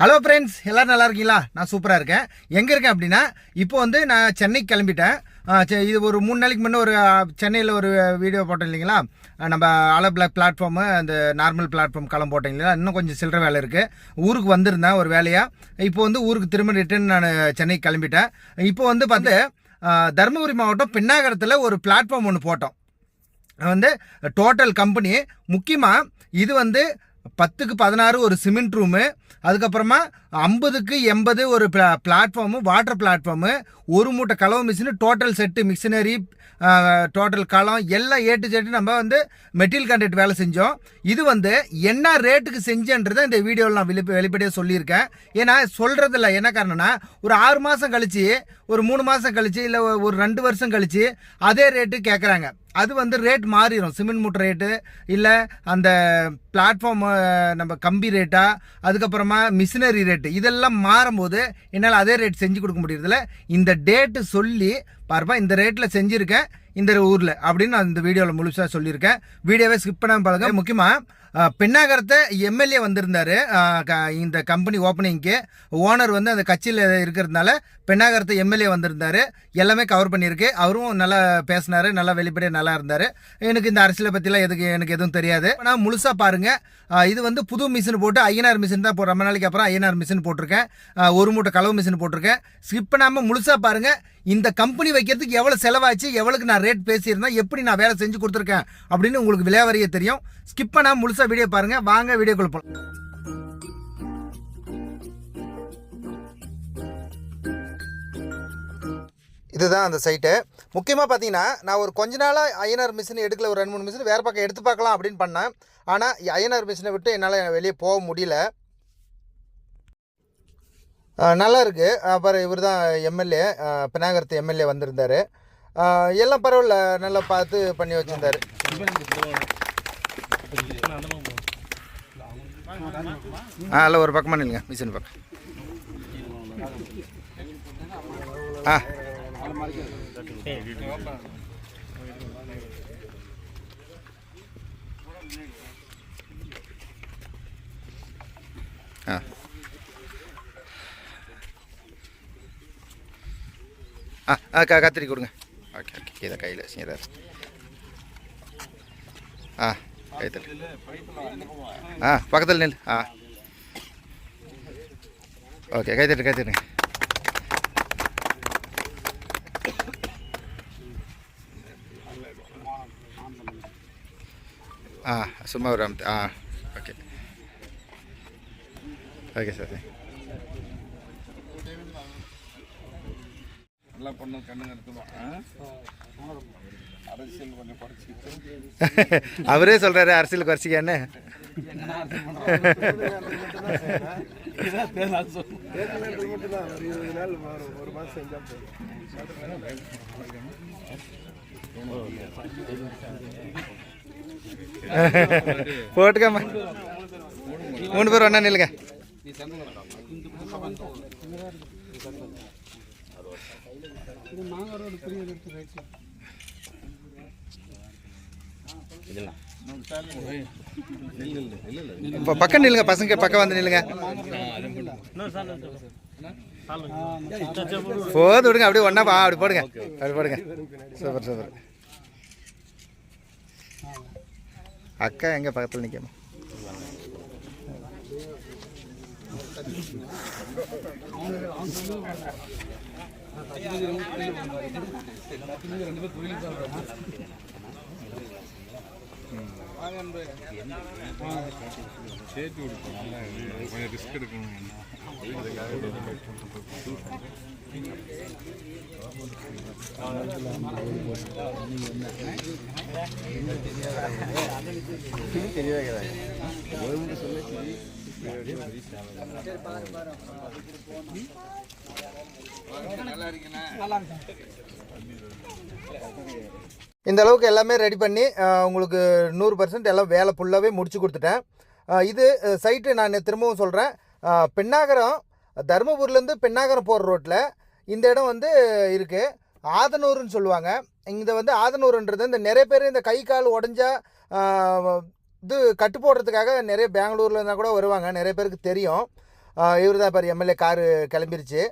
Hello friends எல்லோரும் நல்லா இருக்கீங்களா? நான் சூப்பராக இருக்கேன். எங்கே இருக்கேன் அப்படின்னா இப்போ வந்து நான் சென்னைக்கு கிளம்பிட்டேன். இது ஒரு மூணு நாளைக்கு முன்னே ஒரு சென்னையில் ஒரு வீடியோ போட்டோம் இல்லைங்களா? நம்ம அலோ பிளாக் பிளாட்ஃபார்மு அந்த நார்மல் பிளாட்ஃபார்ம் களம் போட்டோம் இல்லைங்களா? இன்னும் கொஞ்சம் சில்லற வேலை இருக்குது ஊருக்கு வந்திருந்தேன் ஒரு வேலையாக இப்போ வந்து ஊருக்கு திரும்ப ரிட்டர்ன் நான் சென்னைக்கு கிளம்பிட்டேன். இப்போ வந்து பார்த்து தருமபுரி மாவட்டம் பின்னாகரத்தில் ஒரு பிளாட்ஃபார்ம் ஒன்று போட்டோம். வந்து டோட்டல் கம்பெனி முக்கியமாக இது வந்து பத்துக்கு பதினாறு ஒரு சிமெண்ட் ரூமு அதுக்கப்புறமா ஐம்பதுக்கு எண்பது ஒரு பிளாட்ஃபார்மு வாட்டர் பிளாட்ஃபார்மு ஒரு மூட்டை களவு machine total set machinery total களம் எல்லாம் ஏட்டு செட்டு நம்ம வந்து மெட்டீரியல் கான்ட்ராக்ட் வேலை செஞ்சோம். இது வந்து என்ன ரேட்டுக்கு செஞ்சன்றதை இந்த வீடியோவில் நான் வெளிப்ப வெளிப்படையாக சொல்லியிருக்கேன். ஏன்னா சொல்கிறதில்ல என்ன காரணம்னா ஒரு ஆறு மாதம் கழித்து ஒரு மூணு மாதம் கழித்து இல்லை ஒரு ரெண்டு வருஷம் கழித்து அதே ரேட்டு கேட்குறாங்க அது வந்து ரேட் மாறிடும் சிமெண்ட் மூட்டை ரேட்டு இல்லை அந்த பிளாட்ஃபார்ம் நம்ம கம்பி ரேட்டா அதுக்கப்புறமா மிஷினரி ரேட்டு இதெல்லாம் மாறும்போது என்னால் அதே ரேட் செஞ்சு கொடுக்க முடியறதில்ல. இந்த டேட்டு சொல்லி பார்ப்பா இந்த ரேட்டில் செஞ்சுருக்கேன் இந்த ஊரில் அப்படின்னு நான் இந்த வீடியோவில் முழுசாக சொல்லியிருக்கேன். வீடியோவே ஸ்கிப் பண்ணாமல் பழக முக்கியமாக பெண்ணாகரத்தை எம்எல்ஏ வந்திருந்தார். இந்த கம்பெனி ஓப்பனிங்க்கு ஓனர் வந்து அந்த கட்சியில் இருக்கிறதுனால பெண்ணாகரத்தை எம்எல்ஏ வந்திருந்தார். எல்லாமே கவர் பண்ணியிருக்கு. அவரும் நல்லா பேசினார். நல்லா வெளிப்படையாக நல்லா இருந்தார். எனக்கு இந்த அரசியலை பற்றிலாம் எதுக்கு எனக்கு எதுவும் தெரியாது. ஆனால் முழுசாக பாருங்கள் இது வந்து புது மிஷின் போட்டு ஐஎன்ஆர் மிஷின் தான் இப்போ ரொம்ப நாளைக்கு அப்புறம் ஐஎன்ஆர் மிஷின் போட்டிருக்கேன். ஒரு மூட்டை கலவு மிஷின் போட்டிருக்கேன். ஸ்கிப் பண்ணாமல் முழுசாக பாருங்கள் இந்த கம்பெனி வைக்கிறதுக்கு எவ்வளோ செலவாச்சு எவ்வளோக்கு நான் ரேட் பேசியிருந்தேன் எப்படி நான் வேலை செஞ்சு கொடுத்துருக்கேன் அப்படின்னு உங்களுக்கு விளையாவறிய தெரியும். ஸ்கிப் பண்ணால் முழுசாக வீடியோ பாருங்கள் வாங்க வீடியோ கொடுப்போம் இதுதான் அந்த சைட்டு முக்கியமாக பார்த்தீங்கன்னா நான் ஒரு கொஞ்ச நாளாக ஐஎன்ஆர் மிஷின் எடுக்கல ஒரு ரெண்டு மூணு மிஷின் வேறு பக்கம் எடுத்து பார்க்கலாம் அப்படின்னு பண்ணேன். ஆனால் ஐஎன்ஆர் மிஷினை விட்டு என்னால் வெளியே போக முடியல. நல்லா இருக்கு அப்புறம் இவர் தான் எம்எல்ஏ. பினாகரத்து எம்எல்ஏ வந்திருந்தார். எல்லாம் பரவாயில்ல. நல்லா பார்த்து பண்ணி வச்சுருந்தாரு. ஆ இல்லை ஒரு பக்கமாக நில்லுங்க. மிஷின் பக்கம். ஆ. ஆ. ஆ ஆ க கத்திரி கொடுங்க. Okay okay. இதை கையில் வச்சுங்க ஆ கை தட்டு. ஆ பக்கத்தில் நில் ஆ. ஓகே கை தட்டு கை தட்டுங்க. ஆ சும்மா ஒரு. ஆ ஓகே. Okay sir. நல்லா பொண்ணு கண்ணுங்க இருக்குதான் அரசியல் கொஞ்சம் படிச்சுக்கிட்டு அவரே சொல்கிறாரு அரசியல் குறைச்சிக்கான்னு. போட்டுக்கம்மா மூணு பேர் ஒன்றா நில்லுங்க. இப்போ பக்கம் நில்லுங்க பசங்க பக்கம் வந்து நில்லுங்க. போது விடுங்க அப்படியே ஒன்றா அப்படி போடுங்க. அப்படி போடுங்க. Super super. அக்கா எங்க பக்கத்தில் நிற்கணும் சேர்த்து கொடுப்போம் நல்லா கொஞ்சம் ரிஸ்க் எடுக்கணும் இந்த அளவுக்கு எல்லாமே ரெடி பண்ணி உங்களுக்கு நூறு பர்சன்ட் எல்லாம் வேலை ஃபுல்லாகவே முடிச்சு கொடுத்துட்டேன். இது சைட்டு நான் திரும்பவும் சொல்கிறேன் பெண்ணாகரம் தருமபுரிலேருந்து பெண்ணாகரம் போகிற ரோட்டில் இந்த இடம் வந்து இருக்குது ஆதனூர்னு சொல்லுவாங்க. இந்த வந்து ஆதனூருன்றது இந்த நிறைய பேர் இந்த கை கால் உடஞ்சா இது கட்டு போடுறதுக்காக நிறைய பெங்களூர்ல இருந்தால் கூட வருவாங்க. நிறைய பேருக்கு தெரியும். இவர் தான் இப்போ எம்எல்ஏ காரு கிளம்பிருச்சு.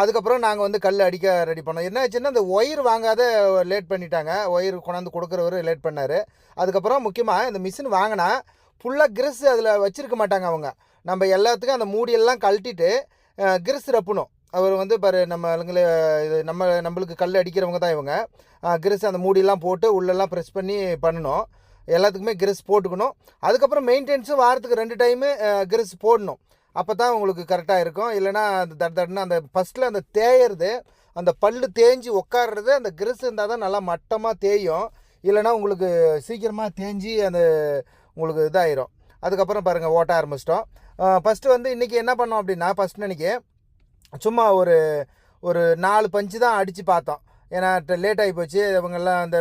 அதுக்கப்புறம் நாங்கள் வந்து கல் அடிக்க ரெடி பண்ணோம். என்ன ஆச்சுன்னா ஒயர் வாங்காத லேட் பண்ணிட்டாங்க. ஒயர் கொண்டாந்து கொடுக்குறவர் லேட் பண்ணார். அதுக்கப்புறம் முக்கியமாக இந்த மிஷின் வாங்கினா ஃபுல்லாக கிரிஸ் அதில் வச்சுருக்க மாட்டாங்க அவங்க. நம்ம எல்லாத்துக்கும் அந்த மூடியெல்லாம் கழட்டிட்டு கிரிஸ் ரப்பணும். அவர் வந்து பாரு நம்ம ஆளுங்களே இது நம்ம நம்மளுக்கு கல் அடிக்கிறவங்க தான் இவங்க. கிரிஸ் அந்த மூடியெல்லாம் போட்டு உள்ளெல்லாம் ப்ரெஸ் பண்ணி பண்ணணும். எல்லாத்துக்குமே கிரிஸ் போட்டுக்கணும். அதுக்கப்புறம் மெயின்டெனன்ஸும் வாரத்துக்கு ரெண்டு டைமு கிரிஸ் போடணும். அப்போ தான் உங்களுக்கு கரெக்டாக இருக்கும். இல்லைன்னா அந்த தட் தட்னு அந்த ஃபஸ்ட்டில் அந்த தேயறது அந்த பல்லு தேஞ்சு உட்கார்றது அந்த கிரிஸ் இருந்தால் தான் நல்லா மட்டமாக தேயும். இல்லைன்னா உங்களுக்கு சீக்கிரமாக தேஞ்சு அந்த உங்களுக்கு இதாயிரும். அதுக்கப்புறம் பாருங்கள் ஓட்ட ஆரம்பிச்சிட்டோம். ஃபஸ்ட்டு வந்து இன்றைக்கி என்ன பண்ணோம் அப்படின்னா ஃபஸ்ட் அன்றைக்கி சும்மா ஒரு ஒரு நாலு பஞ்சு தான் அடித்து பார்த்தோம். ஏன்னா லேட் ஆகி போச்சு இவங்கெல்லாம் அந்த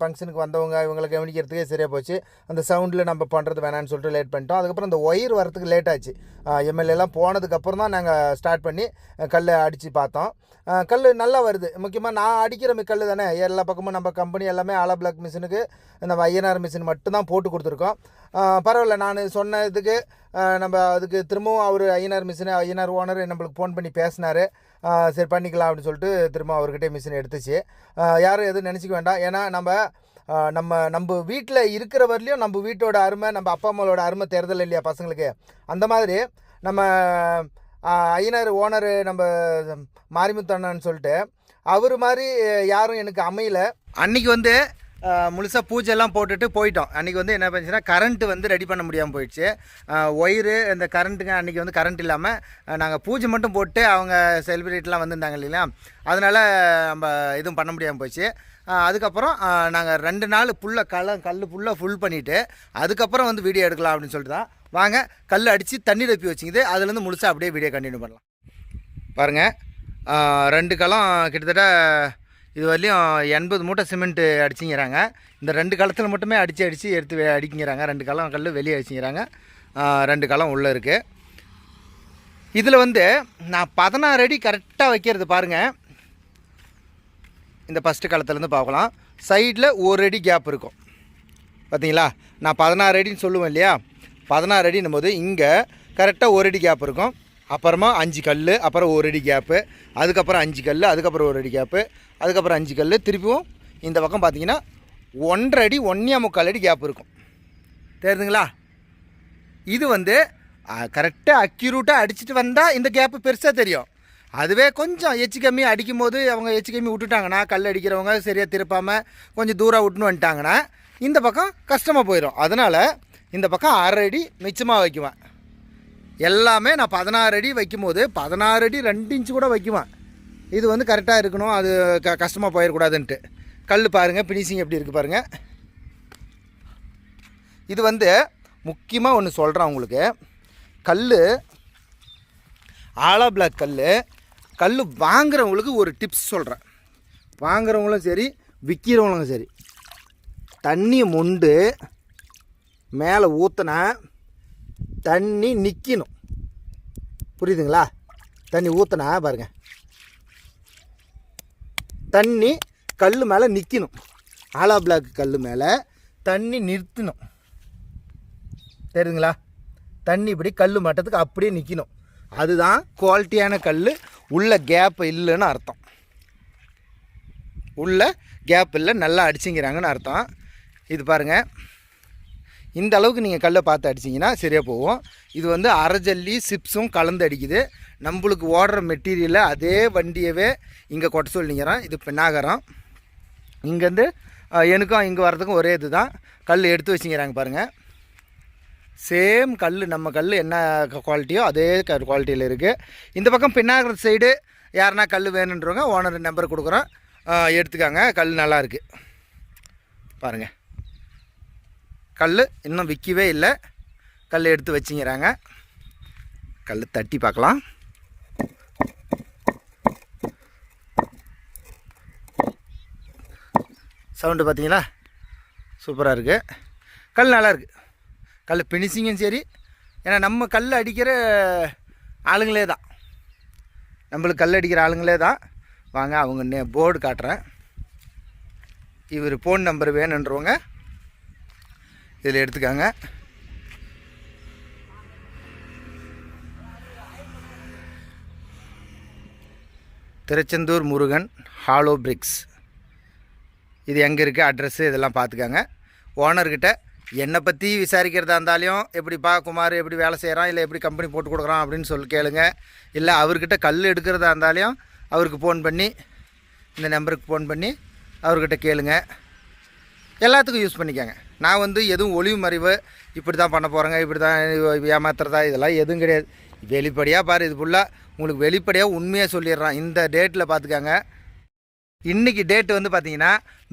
ஃபங்க்ஷனுக்கு வந்தவங்க இவங்களை கவனிக்கிறதுக்கே சரியாக போச்சு. அந்த சவுண்டில் நம்ம பண்ணுறது வேணான்னு சொல்லிட்டு லேட் பண்ணிட்டோம். அதுக்கப்புறம் இந்த ஒயர் வரத்துக்கு லேட் ஆச்சு எம்எல்ஏலாம் போனதுக்கப்புறம் தான் நாங்கள் ஸ்டார்ட் பண்ணி கல்லை அடித்து பார்த்தோம். கல் நல்லா வருது. முக்கியமாக நான் அடிக்கிற கல் தானே. எல்லா பக்கமும் நம்ம கம்பெனி எல்லாமே ஆலா பிளாக் மிஷினுக்கு நம்ம ஐஎன்ஆர் மிஷின் மட்டும்தான் போட்டு கொடுத்துருக்கோம். பரவாயில்ல. நான் சொன்னதுக்கு நம்ம அதுக்கு திரும்பவும் அவர் ஐஎன்ஆர் மிஷின் ஐஎன்ஆர் ஓனர் நம்மளுக்கு ஃபோன் பண்ணி பேசினார். சரி பண்ணிக்கலாம் அப்படின்னு சொல்லிட்டு திரும்ப அவர்கிட்டே மிஷின் எடுத்துச்சு. யாரும் எதுவும் நினச்சிக்க வேண்டாம். ஏன்னா நம்ம நம்ம நம்ம வீட்டில் இருக்கிற வரலையும் நம்ம வீட்டோட அருமை நம்ம அப்பா அம்மாவோட அருமை தெரிதல் இல்லையா பசங்களுக்கு? அந்த மாதிரி நம்ம ஐயனார் ஓனர் நம்ம மாரிமுத்தண்ணன்னு சொல்லிட்டு அவர் மாதிரி யாரும் எனக்கு அமையல. அன்னைக்கு வந்து முழுசாக பூஜைலாம் போட்டுட்டு போயிட்டோம். அன்றைக்கி வந்து என்ன பண்ணுச்சுன்னா கரண்ட்டு வந்து ரெடி பண்ண முடியாமல் போயிடுச்சு. ஒயரு இந்த கரண்ட்டுங்க அன்றைக்கி வந்து கரண்ட் இல்லாமல் நாங்கள் பூஜை மட்டும் போட்டு அவங்க செலிப்ரிட்டிலாம் வந்திருந்தாங்க இல்லைங்களா? அதனால் நம்ம எதுவும் பண்ண முடியாமல் போச்சு அதுக்கப்புறம் நாங்கள் ரெண்டு நாள் ஃபுல்லாக கல கல் ஃபுல்லாக ஃபுல் பண்ணிவிட்டு அதுக்கப்புறம் வந்து வீடியோ எடுக்கலாம் அப்படின்னு சொல்லிட்டு தான். வாங்க கல் அடித்து தண்ணி ரப்பி வச்சுக்கிது அதுலேருந்து முழுசாக அப்படியே வீடியோ கண்டினியூ பண்ணலாம். பாருங்கள் ரெண்டு களம் கிட்டத்தட்ட இது வரலையும் எண்பது மூட்டை சிமெண்ட்டு அடிச்சிங்கிறாங்க. இந்த ரெண்டு களத்தில் மட்டுமே அடித்து அடித்து எடுத்து அடிக்குங்கிறாங்க. ரெண்டு களம் கல் வெளியே அடிச்சுங்கிறாங்க ரெண்டு களம் உள்ளே இருக்குது இதில் வந்து நான் பதினாறு அடி கரெக்டாக வைக்கிறது பாருங்கள் இந்த ஃபஸ்ட்டு காலத்துலேருந்து பார்க்கலாம். சைடில் ஒரு அடி கேப் இருக்கும். பார்த்தீங்களா நான் பதினாறு அடின்னு சொல்லுவேன் இல்லையா? பதினாறு அடின்னும் போது இங்கே கரெக்டாக ஒரு அடி கேப் இருக்கும். அப்புறமா அஞ்சு கல் அப்புறம் ஒரு அடி கேப்பு அதுக்கப்புறம் அஞ்சு கல் அதுக்கப்புறம் ஒரு அடி கேப்பு அதுக்கப்புறம் அஞ்சு கல் திருப்பியும் இந்த பக்கம் பார்த்தீங்கன்னா ஒன்றரை அடி ஒன்றே முக்கால் அடி கேப் இருக்கும். தெரியுதுங்களா? இது வந்து கரெக்டாக அக்யூரூட்டாக அடிச்சுட்டு வந்தால் இந்த கேப்பு பெருசாக தெரியும். அதுவே கொஞ்சம் எச்சு கம்மி அடிக்கும் போது அவங்க எச்சு கம்மி விட்டுட்டாங்கன்னா கல் அடிக்கிறவங்க சரியாக திருப்பாமல் கொஞ்சம் தூரம் விட்டுன்னு வந்துட்டாங்கன்னா இந்த பக்கம் கஷ்டமாக போயிடும். அதனால் இந்த பக்கம் அரை அடி மிச்சமாக வைக்குவேன். எல்லாமே நான் பதினாறு அடி வைக்கும்போது பதினாறு அடி ரெண்டு இன்ச்சு கூட வைக்குவேன். இது வந்து கரெக்டாக இருக்கணும். அது க கஷ்டமாக போயிடக்கூடாதுன்ட்டு. கல் பாருங்கள் ஃபினிஷிங் எப்படி இருக்குது பாருங்கள் இது வந்து முக்கியமாக ஒன்று சொல்கிறேன் உங்களுக்கு. கல் ஆலா பிளாக் கல் கல் வாங்குறவங்களுக்கு ஒரு டிப்ஸ் சொல்கிறேன் வாங்குறவங்களும் சரி விற்கிறவங்களும் சரி. தண்ணியை மொண்டு மேலே ஊற்றினா தண்ணி நிற்கணும் புரியுதுங்களா? தண்ணி ஊற்றினா பாருங்க. தண்ணி கல் மேலே நிற்கணும் ஆலா பிளாக் கல் மேலே தண்ணி நிறுத்தணும். தெரியுதுங்களா? தண்ணி இப்படி கல் மட்டத்துக்கு அப்படியே நிற்கணும் அதுதான் குவாலிட்டியான கல் உள்ள கேப் இல்லைன்னு அர்த்தம். உள்ள கேப் இல்லை நல்லா அடிச்சிங்கிறாங்கன்னு அர்த்தம். இது பாருங்கள் இந்த அளவுக்கு நீங்கள் கல்லை பார்த்து அடிச்சிங்கன்னா சரியாக போகும். இது வந்து அரைஜல்லி சிப்ஸும் கலந்து அடிக்குது. நம்மளுக்கு ஓடுற மெட்டீரியலை அதே வண்டியவே இங்கே கொட்ட சொல்லிங்கிறோம் இது பின்னாகரம் இங்கேருந்து எனக்கும் இங்கே வர்றதுக்கும் ஒரே இது தான் கல் எடுத்து வச்சுங்கிறாங்க பாருங்கள் சேம் கல் நம்ம கல் என்ன குவாலிட்டியோ அதே க குவாலிட்டியில் இருக்குது இந்த பக்கம் பின்னாகிற சைடு யாருன்னா கல் வேணுன்றவங்க ஓனர் நம்பர் கொடுக்குறோம். எடுத்துக்காங்க. கல் நல்லாயிருக்கு பாருங்கள் கல் இன்னும் விற்கவே இல்லை. கல் எடுத்து வச்சுங்கிறாங்க. கல் தட்டி பார்க்கலாம். சவுண்டு பார்த்தீங்களா? சூப்பராக இருக்குது கல் நல்லா இருக்குது கல் ஃபினிஷிங்கும் சரி. ஏன்னா நம்ம கல் அடிக்கிற ஆளுங்களே தான். நம்மளுக்கு கல் அடிக்கிற ஆளுங்களே தான். வாங்க அவங்க போர்டு காட்டுறேன். இவர் ஃபோன் நம்பர் வேணுன்றவங்க இதில் எடுத்துக்காங்க. திருச்செந்தூர் முருகன் ஹாலோ பிரிக்ஸ் இது எங்கே இருக்குது அட்ரஸ்ஸு இதெல்லாம் பார்த்துக்காங்க. ஓனர்கிட்ட என்னை பற்றி விசாரிக்கிறதா இருந்தாலும் எப்படிப்பா குமார் எப்படி வேலை செய்கிறான் இல்லை எப்படி கம்பெனி போட்டு கொடுக்குறான் அப்படின்னு சொல்லி கேளுங்க. இல்லை அவர்கிட்ட கல் எடுக்கிறதா இருந்தாலும் அவருக்கு ஃபோன் பண்ணி இந்த நம்பருக்கு ஃபோன் பண்ணி அவர்கிட்ட கேளுங்க. எல்லாத்துக்கும் யூஸ் பண்ணிக்கோங்க. நான் வந்து எதுவும் ஒளிவு மறைவு இப்படி தான் பண்ண போகிறேங்க இப்படி தான் ஏமாத்துறதா இதெல்லாம் எதுவும் கிடையாது. வெளிப்படையாக பாரு இது ஃபுல்லாக உங்களுக்கு வெளிப்படையாக உண்மையாக சொல்லிடுறான். இந்த டேட்டில் பார்த்துக்காங்க இன்றைக்கி டேட்டு வந்து பார்த்தீங்கன்னா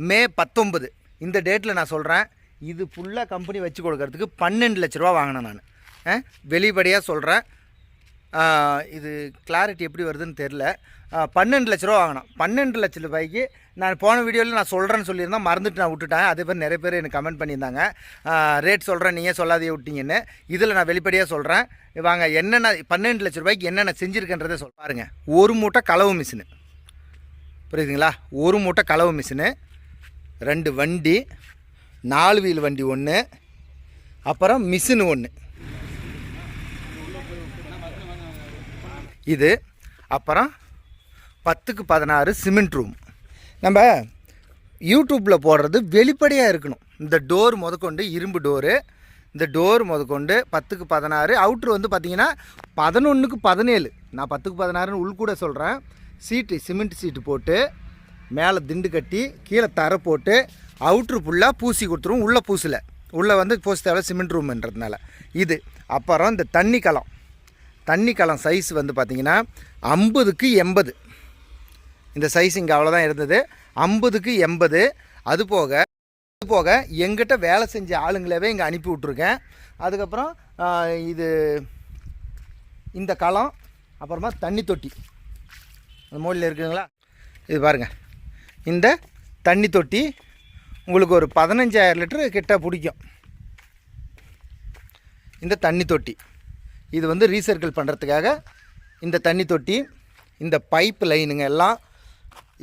மே பத்தொம்பது இந்த டேட்டில் நான் சொல்கிறேன் இது ஃபுல்லாக கம்பெனி வச்சு கொடுக்கறதுக்கு பன்னெண்டு லட்ச ரூபா வாங்கினேன் நான். வெளிப்படையாக சொல்கிறேன் இது கிளாரிட்டி எப்படி வருதுன்னு தெரில பன்னெண்டு லட்ச ரூபா வாங்கினோம். பன்னெண்டு லட்ச ரூபாய்க்கு நான் போன வீடியோவில் நான் சொல்கிறேன்னு சொல்லியிருந்தேன். மறந்துட்டு நான் விட்டுட்டேன். அதே மாதிரி நிறைய பேர் எனக்கு கமெண்ட் பண்ணியிருந்தாங்க. ரேட் சொல்கிறேன் நீங்கள் சொல்லாதே விட்டீங்கன்னு. இதில் நான் வெளிப்படையாக சொல்கிறேன் வாங்க என்னென்ன பன்னெண்டு லட்ச ரூபாய்க்கு என்னென்ன செஞ்சுருக்கன்றதை சொல் பாருங்க. ஒரு மூட்டை களவு மிஷினு புரியுதுங்களா? ஒரு மூட்டை களவு மிஷினு ரெண்டு வண்டி. நாலு வீல் வண்டி ஒன்று அப்புறம் மிஷினு ஒன்று இது. அப்புறம் பத்துக்கு பதினாறு சிமெண்ட் ரூம் நம்ம யூடியூப்பில் போடுறது வெளிப்படையாக இருக்கணும். இந்த டோர் முதற்கொண்டு இரும்பு டோரு இந்த டோர் முதற்கொண்டு பத்துக்கு பதினாறு. அவுட்ரு வந்து பார்த்தீங்கன்னா பதினொன்றுக்கு பதினேழு. நான் பத்துக்கு பதினாறுன்னு உள் கூட சொல்கிறேன் சீட்டு சிமெண்ட் சீட்டு போட்டு மேலே திண்டு கட்டி கீழே தரை போட்டு அவுட்ரு ஃபுல்லாக பூசி கொடுத்துரும் உள்ளே பூசலை. உள்ளே வந்து பூசி தேவை சிமெண்ட் ரூம்ன்றதுனால இது. அப்புறம் இந்த தண்ணி களம் தண்ணி களம் சைஸ் வந்து பார்த்திங்கன்னா ஐம்பதுக்கு எண்பது. இந்த சைஸ் இங்கே அவ்வளோதான் இருந்தது. ஐம்பதுக்கு எண்பது. அது போக அது போக எங்கிட்ட வேலை செஞ்ச ஆளுங்களவே இங்கே அனுப்பி விட்ருக்கேன் அதுக்கப்புறம் இது இந்த களம் அப்புறமா தண்ணி தொட்டி. அந்த மூலையில் இருக்குங்களா இது பாருங்கள் இந்த தண்ணி தொட்டி உங்களுக்கு ஒரு பதினஞ்சாயிரம் லிட்டரு கிட்ட பிடிக்கும். இந்த தண்ணி தொட்டி. இது வந்து ரீசர்க்கிள் பண்ணுறதுக்காக இந்த தண்ணி தொட்டி இந்த பைப் லைனுங்க எல்லாம்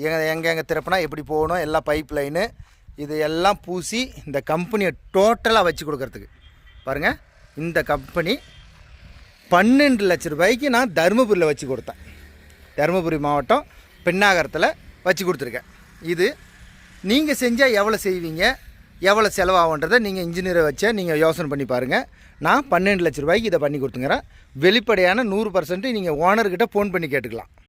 எங்கே எங்கே எங்கே திறப்புனா எப்படி போகணும் எல்லாம் பைப் லைனு இது எல்லாம் பூசி இந்த கம்பெனியை டோட்டலாக வச்சு கொடுக்கறதுக்கு. பாருங்கள் இந்த கம்பெனி பன்னெண்டு லட்ச ரூபாய்க்கு நான் தருமபுரியில் வச்சு கொடுத்தேன். தருமபுரி மாவட்டம் பெண்ணாகரத்தில் வச்சு கொடுத்துருக்கேன். இது நீங்கள் செஞ்சால் எவ்வளோ செய்வீங்க எவ்வளோ செலவாகுன்றதை நீங்கள் இன்ஜினியரை வச்சா நீங்கள் யோசனை பண்ணி பாருங்கள் நான் பன்னெண்டு லட்ச ரூபாய்க்கு இதை பண்ணி கொடுத்துங்கிறேன். வெளிப்படையான நூறு பர்சன்ட் நீங்கள் ஓனர்கிட்ட ஃபோன் பண்ணி கேட்டுக்கலாம்.